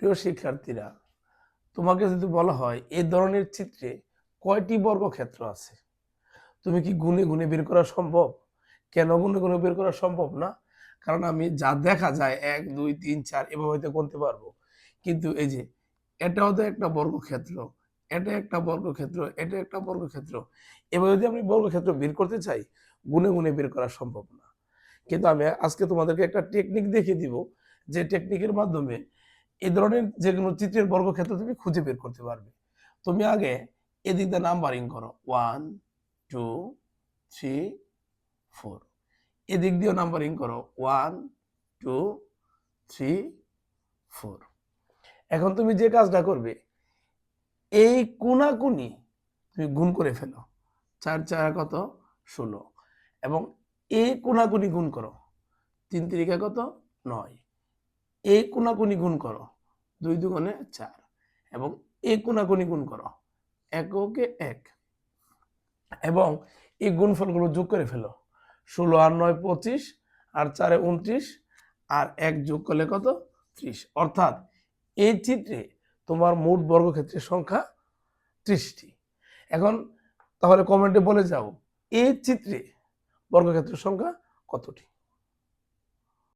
প্রিয় শিক্ষার্থীরা, তোমাকে যদি বলা হয় এই ধরনের চিত্রে কয়টি বর্গক্ষেত্র আছে? তুমি কি গুনে গুনে বের করা সম্ভব? কেন গুনে গুনে বের করা সম্ভব না? কারণ আমি যা দেখা যায়, এক, দুই, তিন, চার, এভাবে হয়তো গুনতে পারব। কিন্তু এই যে এটাও তো একটা বর্গক্ষেত্র, এটা একটা বর্গক্ষেত্র, এটা একটা বর্গক্ষেত্র, এভাবে যদি আমি বর্গক্ষেত্র বের করতে চাই, গুনে গুনে বের করা সম্ভব না। কিন্তু আমি আজকে তোমাদেরকে একটা টেকনিক দেখিয়ে দিব, যে টেকনিকের মাধ্যমে এই ধরনের যে কোনো চিত্রের বর্গক্ষেত্র তুমি খুঁজে বের করতে পারবে। তুমি আগে এদিক দিয়ে নাম্বারিং করো। ওয়ান টু থ্রি ফোর এদিক দিয়েও নাম্বারিং করো। ওয়ান টু থ্রি ফোর এখন তুমি যে কাজটা করবে, এই কোনাকুনি তুমি গুণ করে ফেলো। চার চার, কত? ষোলো। এবং এই কোনাকুনি গুণ করো। তিন, তিরিকা কত? নয়। এই কোনাকুনি গুণ করো। দুই দুগুণে চার। এবং এই কোনাকুনি গুণ করো। এককে এক। এবং এই গুণফলগুলো যোগ করে ফেলো। ষোলো আর নয় পঁচিশ, আর চারে উনত্রিশ, আর এক যোগ করলে কত? ত্রিশ। অর্থাৎ এই চিত্রে তোমার মোট বর্গক্ষেত্রের সংখ্যা ত্রিশটি। এখন তাহলে কমেন্টে বলে যাও এই চিত্রে বর্গক্ষেত্রের সংখ্যা কতটি?